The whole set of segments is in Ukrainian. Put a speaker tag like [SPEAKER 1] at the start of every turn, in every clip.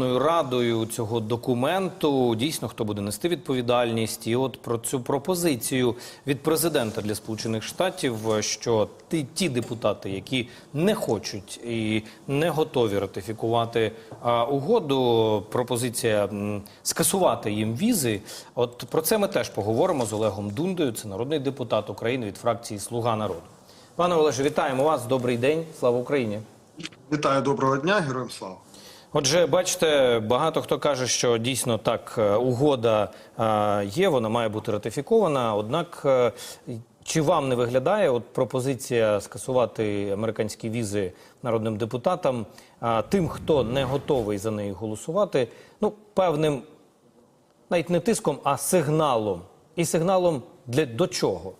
[SPEAKER 1] Радою цього документу дійсно хто буде нести відповідальність, і от про цю пропозицію від президента для Сполучених Штатів, що ті, ті депутати, які не хочуть і не готові ратифікувати а, угоду, пропозиція м, скасувати їм візи. От про це ми теж поговоримо з Олегом Дундою. Це народний депутат України від фракції Слуга народу. Пане Олеже, вітаємо вас. Добрий день. Слава Україні.
[SPEAKER 2] Вітаю доброго дня, героям слава.
[SPEAKER 1] Отже, бачите, багато хто каже, що дійсно так е, угода е, є, вона має бути ратифікована. Однак, е, чи вам не виглядає от пропозиція скасувати американські візи народним депутатам, тим, хто не готовий за неї голосувати, ну певним навіть не тиском, а сигналом. І сигналом для до чого?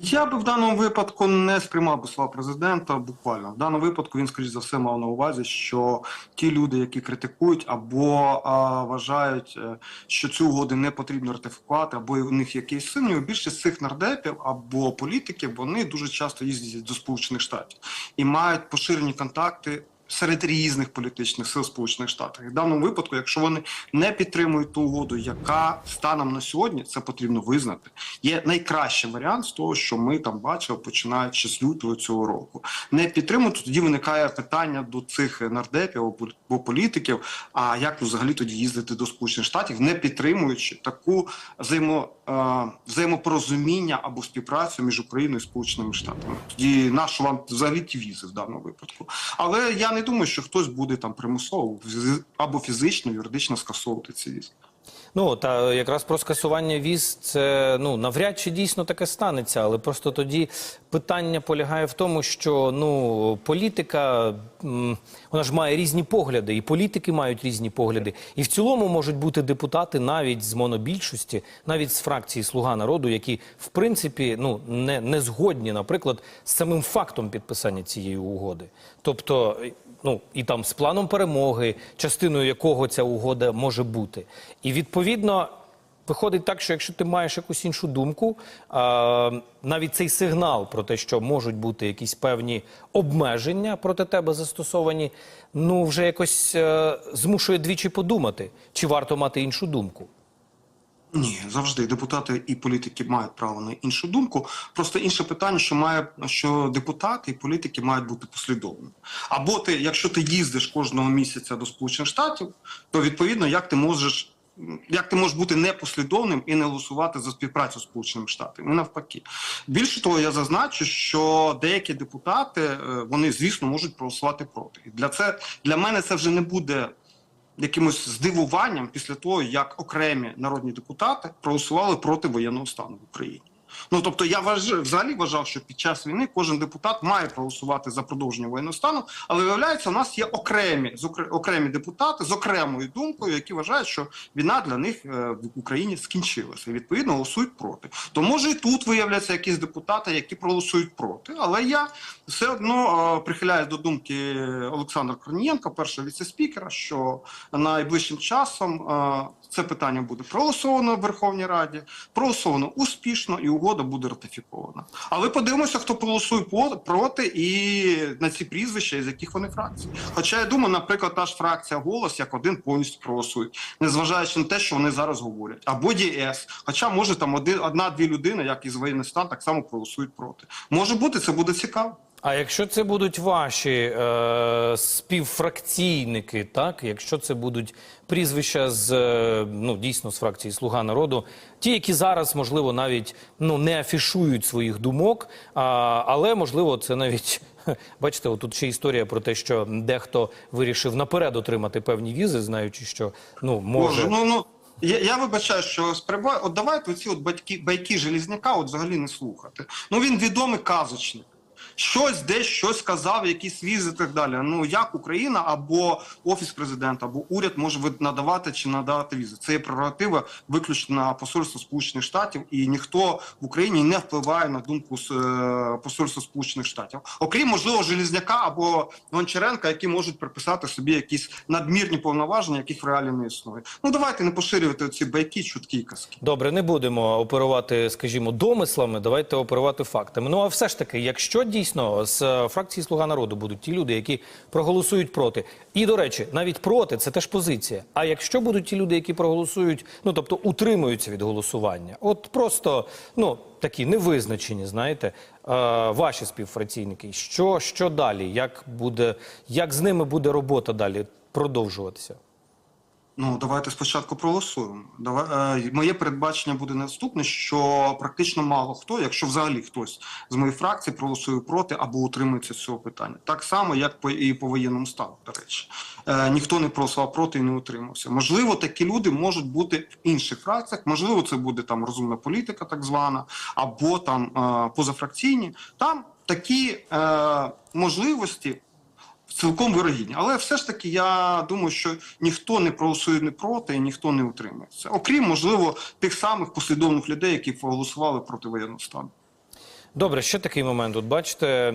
[SPEAKER 2] Я би в даному випадку не сприймав би слова президента буквально. В даному випадку він, скоріш за все, мав на увазі, що ті люди, які критикують або а, вважають, е, що цю угоду не потрібно ратифікувати, або у них якийсь сумнів, більшість цих нардепів або політиків вони дуже часто їздять до Сполучених Штатів і мають поширені контакти. Серед різних політичних сил Сполучених Штатів І в даному випадку, якщо вони не підтримують ту угоду, яка станом на сьогодні це потрібно визнати, є найкращий варіант з того, що ми там бачили, починаючи з лютого цього року. Не підтримують, тоді виникає питання до цих нардепів або політиків. А як взагалі тоді їздити до Сполучених Штатів, не підтримуючи таку взаємо, е, взаємопорозуміння або співпрацю між Україною і Сполученими Штатами? Тоді нащо вам взагалі ті візи в даному випадку? Але я не думаю, що хтось буде там примусово або фізично, юридично скасовувати ці візи.
[SPEAKER 1] Ну та якраз про скасування віз це ну навряд чи дійсно таке станеться, але просто тоді питання полягає в тому, що ну політика вона ж має різні погляди, і політики мають різні погляди. І в цілому можуть бути депутати навіть з монобільшості, навіть з фракції Слуга народу, які в принципі ну не, не згодні, наприклад, з самим фактом підписання цієї угоди. Тобто ну і там з планом перемоги, частиною якого ця угода може бути. І відповідно виходить так, що якщо ти маєш якусь іншу думку, а, навіть цей сигнал про те, що можуть бути якісь певні обмеження проти тебе застосовані, ну вже якось е, змушує двічі подумати, чи варто мати іншу думку.
[SPEAKER 2] Ні, завжди депутати і політики мають право на іншу думку. Просто інше питання, що має що депутати і політики мають бути послідовними. Або ти, якщо ти їздиш кожного місяця до Сполучених Штатів, то відповідно як ти можеш. Як ти можеш бути непослідовним і не голосувати за співпрацю з Сполученими Штатами? І навпаки. Більше того, я зазначу, що деякі депутати е, вони, звісно, можуть проголосувати проти. І для це для мене це вже не буде якимось здивуванням після того, як окремі народні депутати проголосували проти воєнного стану в Україні. Ну тобто, я вваж... взагалі вважав, що під час війни кожен депутат має проголосувати за продовження воєнного стану, але виявляється, у нас є окремі окремі депутати з окремою думкою, які вважають, що війна для них е, в Україні скінчилася. І відповідно голосують проти. То може і тут виявляться якісь депутати, які проголосують проти. Але я все одно е, прихиляюсь до думки Олександра Корнієнка, першого віце-спікера, що найближчим часом е, це питання буде проголосовано в Верховній Раді, проголосовано успішно і угода буде ратифікована. Але подивимося, хто голосує проти і на ці прізвища, з яких вони фракції. Хоча я думаю, наприклад, та ж фракція голос як один повністю проголосують, незважаючи на те, що вони зараз говорять, або ДІС. Хоча може там один, одна-дві людини, як і з воєнний стан, так само проголосують проти. Може бути, це буде цікаво.
[SPEAKER 1] А якщо це будуть ваші е, співфракційники, так якщо це будуть прізвища з е, ну дійсно з фракції Слуга народу, ті, які зараз можливо навіть ну не афішують своїх думок, а, але можливо це навіть. Бачите, отут ще історія про те, що дехто вирішив наперед отримати певні візи, знаючи, що ну може
[SPEAKER 2] Боже, ну ну я, я вибачаю, що сприбаю. От давайте оці от батьки байки Желізняка от взагалі не слухати. Ну він відомий казочник. Щось десь щось сказав, якісь візи і так далі. Ну як Україна або офіс президента, або уряд може надавати чи надавати візи. Це є прерогатива виключно посольство Сполучених Штатів, і ніхто в Україні не впливає на думку з е, посольства Сполучених Штатів, окрім можливо Желізняка або Гончаренка, які можуть приписати собі якісь надмірні повноваження, яких в реалі не існує. Ну давайте не поширювати ці байки, чутки і казки.
[SPEAKER 1] Добре, не будемо оперувати, скажімо, домислами. Давайте оперувати фактами. Ну а все ж таки, якщо дійсно з е, фракції Слуга народу будуть ті люди, які проголосують проти. І до речі, навіть проти це теж позиція. А якщо будуть ті люди, які проголосують, ну тобто утримуються від голосування, от просто ну такі невизначені, знаєте, е, ваші співфракційники, що, що далі? Як буде, як з ними буде робота далі продовжуватися?
[SPEAKER 2] Ну, давайте спочатку проголосуємо. Давай, е, моє передбачення буде наступне, що практично мало хто, якщо взагалі хтось з моєї фракції проголосує проти або утримується з цього питання. Так само, як по, і по воєнному стану, до речі. Е, ніхто не проголосував проти і не утримався. Можливо, такі люди можуть бути в інших фракціях, можливо, це буде там розумна політика, так звана, або там е, позафракційні. Там такі е, можливості цілком вирогідні. Але все ж таки я думаю, що ніхто не проголосує не проти і ніхто не утримається. Окрім, можливо, тих самих послідовних людей, які проголосували проти воєнного стану.
[SPEAKER 1] Добре, ще такий момент. От бачите, е,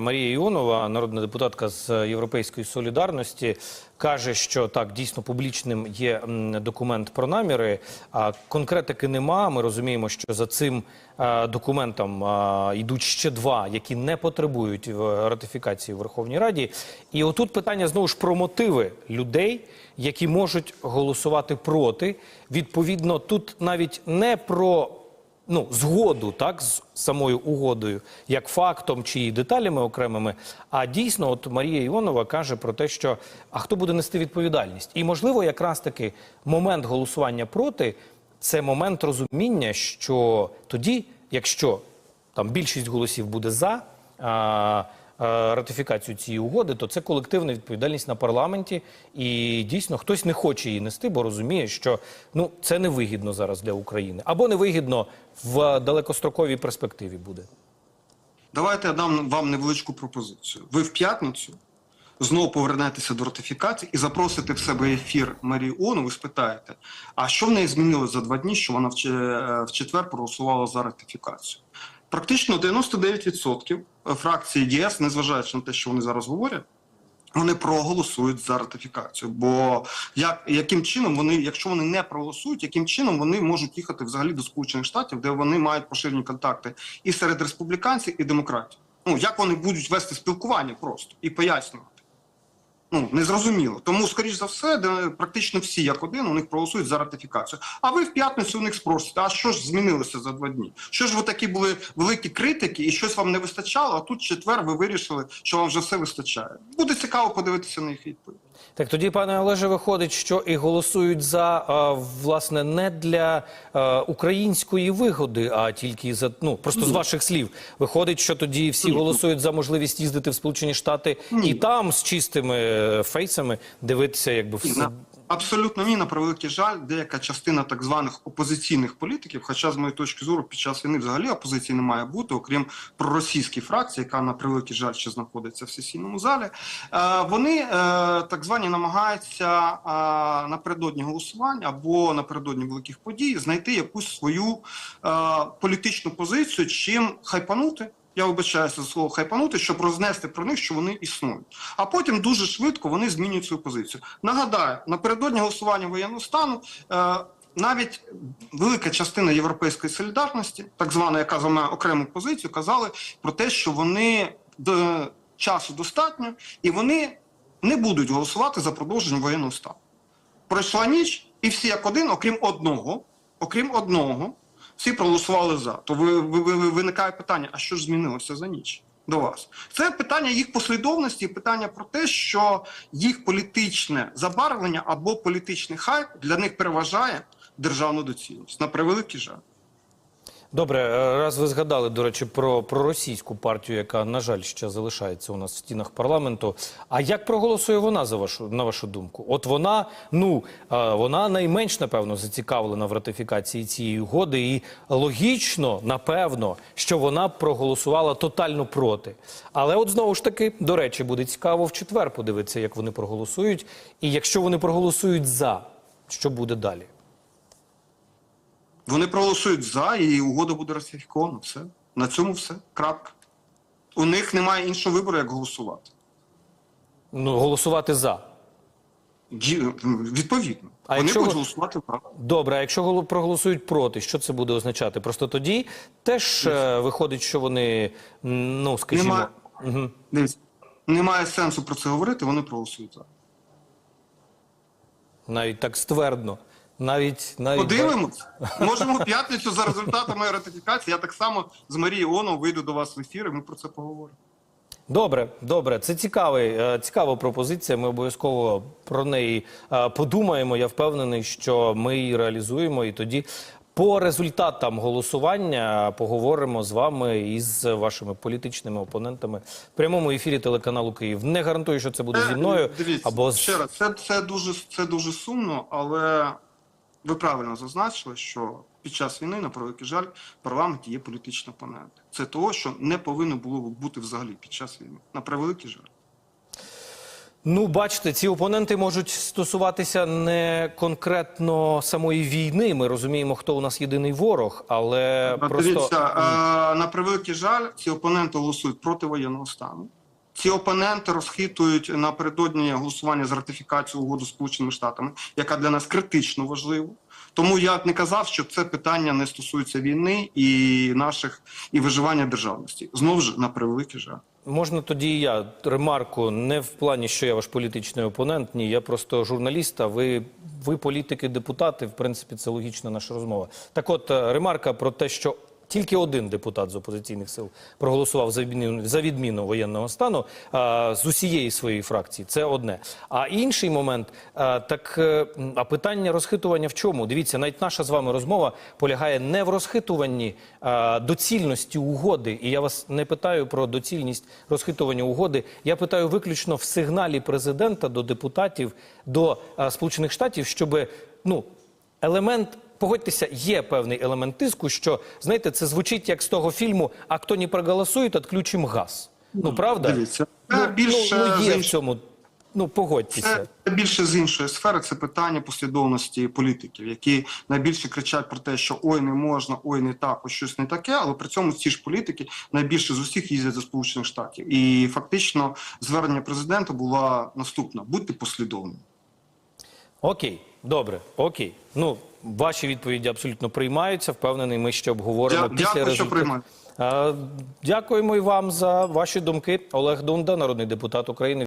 [SPEAKER 1] Марія Іонова, народна депутатка з Європейської солідарності, каже, що так дійсно публічним є документ про наміри, а конкретики нема. Ми розуміємо, що за цим е, документом е, йдуть ще два, які не потребують ратифікації в Верховній Раді. І отут питання знову ж про мотиви людей, які можуть голосувати проти. Відповідно, тут навіть не про ну, згоду так, з самою угодою, як фактом чи деталями окремими. А дійсно, от Марія Іонова каже про те, що а хто буде нести відповідальність? І можливо, якраз таки момент голосування проти це момент розуміння, що тоді, якщо там більшість голосів буде за. А, Ратифікацію цієї угоди, то це колективна відповідальність на парламенті, і дійсно хтось не хоче її нести, бо розуміє, що ну це невигідно зараз для України, або невигідно в далекостроковій перспективі буде.
[SPEAKER 2] Давайте я дам вам невеличку пропозицію. Ви в п'ятницю знову повернетеся до ратифікації і запросите в себе ефір Марії Ону. Ви спитаєте, а що в неї змінилося за два дні, що вона в е, четвер проголосувала за ратифікацію? Практично 99% фракції ЄС, незважаючи на те, що вони зараз говорять. Вони проголосують за ратифікацію. Бо як яким чином вони, якщо вони не проголосують, яким чином вони можуть їхати взагалі до Сполучених Штатів, де вони мають поширені контакти і серед республіканців, і демократів? Ну як вони будуть вести спілкування просто і пояснювати? Ну незрозуміло. Тому, скоріш за все, де практично всі як один у них проголосують за ратифікацію. А ви в п'ятницю у них спросите, а що ж змінилося за два дні? Що ж ви такі були великі критики, і щось вам не вистачало? А тут четвер ви вирішили, що вам вже все вистачає. Буде цікаво подивитися на їх відповідь.
[SPEAKER 1] Так тоді, пане Олеже, виходить, що і голосують за е, власне не для е, української вигоди, а тільки за ну просто з ваших слів. Виходить, що тоді всі голосують за можливість їздити в Сполучені Штати і там з чистими е, фейсами дивитися, якби все.
[SPEAKER 2] Абсолютно ні, на превеликий жаль, деяка частина так званих опозиційних політиків, хоча з моєї точки зору під час війни взагалі опозиції не має бути, окрім проросійської фракції, яка на превеликий жаль ще знаходиться в сесійному залі. Е, вони е, так звані намагаються е, напередодні голосування або напередодні великих подій знайти якусь свою політичну позицію, чим хайпанути. Я вибачаюся за слово хайпанути, щоб рознести про них, що вони існують. А потім дуже швидко вони змінюють свою позицію. Нагадаю, напередодні голосування воєнного стану е, навіть велика частина європейської солідарності, так звана, яка займає окрему позицію, казали про те, що вони до часу достатньо, і вони не будуть голосувати за продовження воєнного стану. Пройшла ніч, і всі як один, окрім одного, окрім одного, всі проголосували за. То ви, ви, ви, ви- виникає питання: а що ж змінилося за ніч до вас? Це питання їх послідовності, питання про те, що їх політичне забарвлення або політичний хайп для них переважає державну доцільність. На превеликий жаль.
[SPEAKER 1] Добре, е, раз ви згадали, до речі, про, про російську партію, яка, на жаль, ще залишається у нас в стінах парламенту. А як проголосує вона за вашу на вашу думку? От вона, ну е, вона найменш напевно зацікавлена в ратифікації цієї угоди, і логічно, напевно, що вона проголосувала тотально проти. Але от знову ж таки, до речі, буде цікаво в четвер подивитися, як вони проголосують. І якщо вони проголосують за, що буде далі?
[SPEAKER 2] Вони проголосують за, і угода буде ратифікована. Все. На цьому все. Крапка. У них немає іншого вибору, як голосувати.
[SPEAKER 1] Ну, голосувати за.
[SPEAKER 2] Ді- Відповідно,
[SPEAKER 1] А
[SPEAKER 2] вони
[SPEAKER 1] якщо
[SPEAKER 2] будуть
[SPEAKER 1] ви-
[SPEAKER 2] голосувати так.
[SPEAKER 1] Добре, а якщо голо- проголосують проти, що це буде означати? Просто тоді теж е, виходить, що вони, м, ну скажімо,
[SPEAKER 2] Немає,
[SPEAKER 1] Мгм.
[SPEAKER 2] дивіться, немає сенсу про це говорити, вони проголосують за.
[SPEAKER 1] навіть так ствердно. Навіть навіть
[SPEAKER 2] Подивимось. Можемо в п'ятницю за результатами ратифікації. Я так само з Марією Іоновою вийду до вас в ефір, і ми про це поговоримо.
[SPEAKER 1] Добре, добре. Це цікавий, е, цікава пропозиція. Ми обов'язково про неї е, подумаємо. Я впевнений, що ми її реалізуємо, і тоді по результатам голосування поговоримо з вами і з вашими політичними опонентами в прямому ефірі телеканалу Київ. Не гарантую, що це буде зі мною
[SPEAKER 2] Е, Дивіться,
[SPEAKER 1] або з
[SPEAKER 2] ще раз, це, це, дуже, це дуже сумно, але ви правильно зазначили, що під час війни, на превеликий жаль, в парламенті є політичні опоненти. Це того, що не повинно було бути взагалі під час війни. На превеликий жаль.
[SPEAKER 1] Ну, бачите, ці опоненти можуть стосуватися не конкретно самої війни. Ми розуміємо, хто у нас єдиний ворог, але
[SPEAKER 2] А
[SPEAKER 1] просто
[SPEAKER 2] е, на превеликий жаль, ці опоненти голосують проти воєнного стану. Ці опоненти розхитують напередодні голосування за ратифікацію угоду Сполученими Штатами, яка для нас критично важлива. Тому я не казав, що це питання не стосується війни і наших і виживання державності. Знову ж на превеликий жаль.
[SPEAKER 1] Можна тоді і я ремарку не в плані, що я ваш політичний опонент. Ні, я просто журналіст. А ви, ви політики, депутати. В принципі, це логічна наша розмова. Так, от е, ремарка про те, що тільки один депутат з опозиційних сил проголосував за відміну, за відміну воєнного стану з усієї своєї фракції. Це одне. А інший момент, так е, а питання розхитування в чому? Дивіться, навіть наша з вами розмова полягає не в розхитуванні а, доцільності угоди. І я вас не питаю про доцільність розхитування угоди. Я питаю виключно в сигналі президента до депутатів до Сполучених Штатів, щоб ну елемент. Погодьтеся, є певний елемент тиску, що знаєте, це звучить як з того фільму А хто не проголосує, відключимо газ. Ну правда?
[SPEAKER 2] Дивіться,
[SPEAKER 1] ну,
[SPEAKER 2] більше
[SPEAKER 1] ну, ну, є в цьому. Ну погодьтеся.
[SPEAKER 2] Це більше з іншої сфери. Це питання послідовності політиків, які найбільше кричать про те, що ой, не можна, ой, не так, ось щось не таке. Але при цьому ці ж політики найбільше з усіх їздять до Сполучених Штатів. І фактично звернення президента була наступна: будьте послідовними.
[SPEAKER 1] Окей, добре, окей. Ну, ваші відповіді абсолютно приймаються. Впевнений, ми ще обговоримо
[SPEAKER 2] Дя-
[SPEAKER 1] після
[SPEAKER 2] дякую, що
[SPEAKER 1] приймаю. Дякуємо і вам за ваші думки. Олег Дунда, народний депутат України.